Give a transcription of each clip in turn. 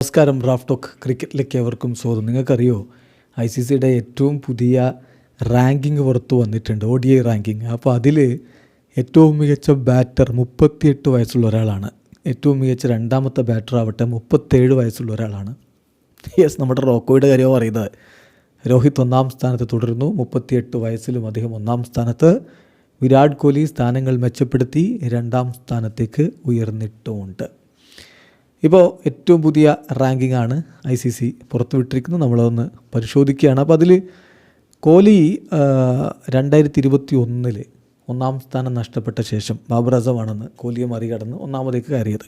നമസ്കാരം Raf talk ക്രിക്കറ്റിലേക്ക് എവർക്കും സ്വാഗതം. നിങ്ങൾക്കറിയോ ഐ സി സിയുടെ ഏറ്റവും പുതിയ റാങ്കിങ് പുറത്തു വന്നിട്ടുണ്ട് ഒ ഡി ഐ റാങ്കിങ്. അപ്പോൾ അതിൽ ഏറ്റവും മികച്ച ബാറ്റർ മുപ്പത്തിയെട്ട് വയസ്സുള്ള ഒരാളാണ്. ഏറ്റവും മികച്ച രണ്ടാമത്തെ ബാറ്റർ ആവട്ടെ മുപ്പത്തേഴ് വയസ്സുള്ള ഒരാളാണ്. യെസ് നമ്മുടെ റോക്കോയുടെ കാര്യമാണ് പറയുന്നത്. രോഹിത് ഒന്നാം സ്ഥാനത്ത് തുടരുന്നു മുപ്പത്തിയെട്ട് വയസ്സിലും അദ്ദേഹം ഒന്നാം സ്ഥാനത്ത്. വിരാട് കോഹ്ലി സ്ഥാനങ്ങൾ മെച്ചപ്പെടുത്തി രണ്ടാം സ്ഥാനത്തേക്ക് ഉയർന്നിട്ടുമുണ്ട് ഇപ്പോൾ ഏറ്റവും പുതിയ റാങ്കിംഗ് ആണ് ഐ സി സി പുറത്തുവിട്ടിരിക്കുന്നത്. നമ്മളതൊന്ന് പരിശോധിക്കുകയാണ്. അപ്പോൾ അതിൽ കോഹ്ലി രണ്ടായിരത്തി ഇരുപത്തി ഒന്നിൽ ഒന്നാം സ്ഥാനം നഷ്ടപ്പെട്ട ശേഷം ബാബർ അസമാണെന്ന് കോഹ്ലിയെ മറികടന്ന് ഒന്നാമതേക്ക് കയറിയത്.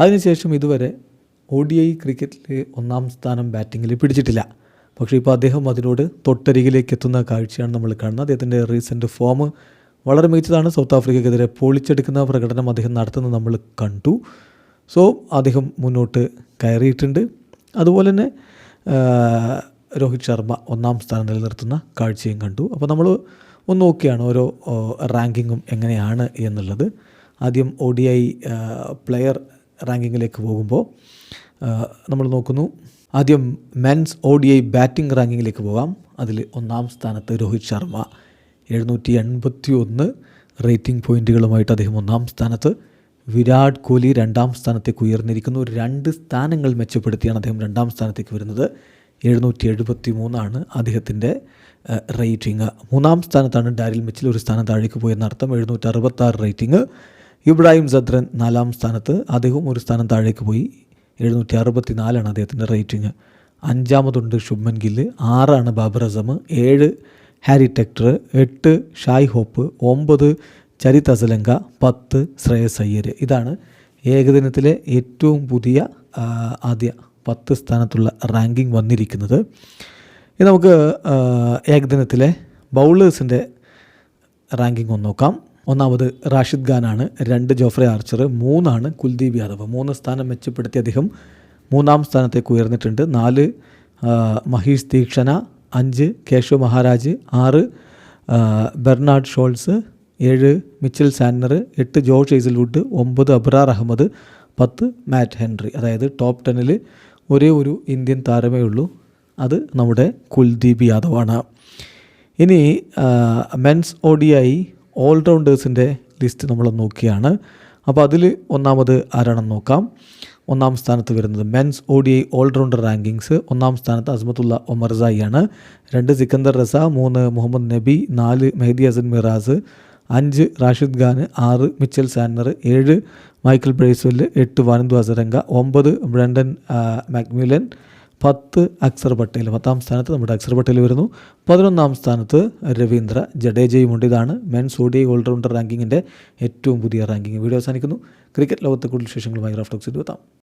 അതിനുശേഷം ഇതുവരെ ഒ ഡി ഐ ക്രിക്കറ്റിൽ ഒന്നാം സ്ഥാനം ബാറ്റിങ്ങിൽ പിടിച്ചിട്ടില്ല. പക്ഷേ ഇപ്പോൾ അദ്ദേഹം അതിനോട് തൊട്ടരികിലേക്ക് എത്തുന്ന കാഴ്ചയാണ് നമ്മൾ കാണുന്നത്. അദ്ദേഹത്തിന്റെ റീസെന്റ് ഫോം വളരെ മികച്ചതാണ്. സൗത്ത് ആഫ്രിക്കക്കെതിരെ പൊളിച്ചെടുക്കുന്ന പ്രകടനം അദ്ദേഹം നടത്തുന്നത് നമ്മൾ കണ്ടു. സോ അദ്ദേഹം മുന്നോട്ട് കയറിയിട്ടുണ്ട്. അതുപോലെ തന്നെ രോഹിത് ശർമ്മ ഒന്നാം സ്ഥാനം നിലനിർത്തുന്ന കാഴ്ചയും കണ്ടു. അപ്പോൾ നമ്മൾ ഒന്ന് നോക്കിയാണ് ഓരോ റാങ്കിങ്ങും എങ്ങനെയാണ് എന്നുള്ളത്. ആദ്യം ഒ ഡി ഐ പ്ലെയർ റാങ്കിങ്ങിലേക്ക് പോകുമ്പോൾ നമ്മൾ നോക്കുന്നു. ആദ്യം men's O D I batting റാങ്കിങ്ങിലേക്ക് പോകാം. അതിൽ ഒന്നാം സ്ഥാനത്ത് രോഹിത് ശർമ്മ. എഴുന്നൂറ്റി എൺപത്തി ഒന്ന് റേറ്റിംഗ് പോയിന്റുകളുമായിട്ട് അദ്ദേഹം ഒന്നാം സ്ഥാനത്ത് വിരാട് കോഹ്ലി രണ്ടാം സ്ഥാനത്തേക്ക് ഉയർന്നിരിക്കുന്നു. രണ്ട് സ്ഥാനങ്ങൾ മെച്ചപ്പെടുത്തിയാണ് അദ്ദേഹം രണ്ടാം സ്ഥാനത്തേക്ക് വരുന്നത്. എഴുന്നൂറ്റി എഴുപത്തി മൂന്നാണ് അദ്ദേഹത്തിന്റെ റേറ്റിംഗ്. മൂന്നാം സ്ഥാനത്താണ് ഡാരിൽ മിച്ചിൽ ഒരു സ്ഥാനം താഴേക്ക് പോയെന്നർത്ഥം എഴുന്നൂറ്റി അറുപത്താറ് റേറ്റിംഗ്. ഇബ്രാഹിം സദ്രൻ നാലാം സ്ഥാനത്ത്. അദ്ദേഹവും ഒരു സ്ഥാനം താഴേക്ക് പോയി. എഴുന്നൂറ്റി അറുപത്തി നാലാണ് അദ്ദേഹത്തിന്റെ റേറ്റിംഗ്. അഞ്ചാമതുണ്ട് ശുഭ്മൻ ഗില്ല്. ആറാണ് ബാബർ അസം. ഏഴ് ഹാരി ടെക്ടർ. എട്ട് ഷായ് ഹോപ്പ്. ഒമ്പത് ചരിത് അസലങ്ക പത്ത് ശ്രേയസ് ഇതാണ് ഏകദിനത്തിലെ ഏറ്റവും പുതിയ ആദ്യ പത്ത് സ്ഥാനത്തുള്ള റാങ്കിങ് വന്നിരിക്കുന്നത്. ഇനി നമുക്ക് ഏകദിനത്തിലെ ബൗളേഴ്സിന്റെ റാങ്കിങ് ഒന്ന് നോക്കാം. ഒന്നാമത് റാഷിദ് ഖാനാണ് രണ്ട് ജോഫ്രെ ആർച്ചർ മൂന്നാണ് കുൽദീപ് യാദവ്. മൂന്ന് സ്ഥാനം മെച്ചപ്പെടുത്തി അദ്ദേഹം മൂന്നാം സ്ഥാനത്തേക്ക് ഉയർന്നിട്ടുണ്ട്. നാല് മഹീഷ് തീക്ഷണ അഞ്ച് കേശവ് മഹാരാജ് ആറ് ബെർണാഡ് ഷോൾസ് ഏഴ് മിച്ചൽ സാന്നർ എട്ട് ജോർജ് ഹേസൽവുഡ് ഒമ്പത് അബ്രാർ അഹമ്മദ് പത്ത് മാറ്റ് ഹെൻറി. അതായത് ടോപ്പ് ടെന്നിൽ ഒരേ ഒരു ഇന്ത്യൻ താരമേ ഉള്ളൂ. അത് നമ്മുടെ കുൽദീപ് യാദവാണ്. ഇനി മെൻസ് ഐ ഓൾറൗണ്ടേഴ്സിന്റെ ലിസ്റ്റ് നമ്മൾ നോക്കിയാണ്. അപ്പോൾ അതിൽ ഒന്നാമത് ആരാണെന്ന് നോക്കാം. ഒന്നാം സ്ഥാനത്ത് വരുന്നത് men's O D I all-rounder rankings. ഒന്നാം സ്ഥാനത്ത് അസ്മത്തുള്ള ഒമർസായിയാണ് രണ്ട് സിക്കന്ദർ റസ മൂന്ന് മുഹമ്മദ് നബി നാല് മെഹദി അസൻ മിറാസ് അഞ്ച് റാഷിദ് ഖാൻ ആറ് മിച്ചൽ സാന്നർ ഏഴ് മൈക്കിൾ ബ്രേസ്വെൽ എട്ട് വാനന്ദു അസരംഗ ഒമ്പത് ബ്രണ്ടൻ മാക്മിലൻ പത്ത് അക്സർ പട്ടേൽ പത്താം സ്ഥാനത്ത് നമ്മുടെ അക്സർ പട്ടേൽ വരുന്നു. പതിനൊന്നാം സ്ഥാനത്ത് രവീന്ദ്ര ജഡേജയും ജഡേജയുമുണ്ട് ഇതാണ് മെൻസ് ഡി ഓൾറൗണ്ടർ റാങ്കിങ്ങിന്റെ ഏറ്റവും പുതിയ റാങ്കിങ്. വീഡിയോ അവസാനിക്കുന്നു. ക്രിക്കറ്റ് ലോകത്തെ കൂടുതൽ വിശേഷങ്ങളുമായി റാഫ്റ്റോക്സ് എത്താം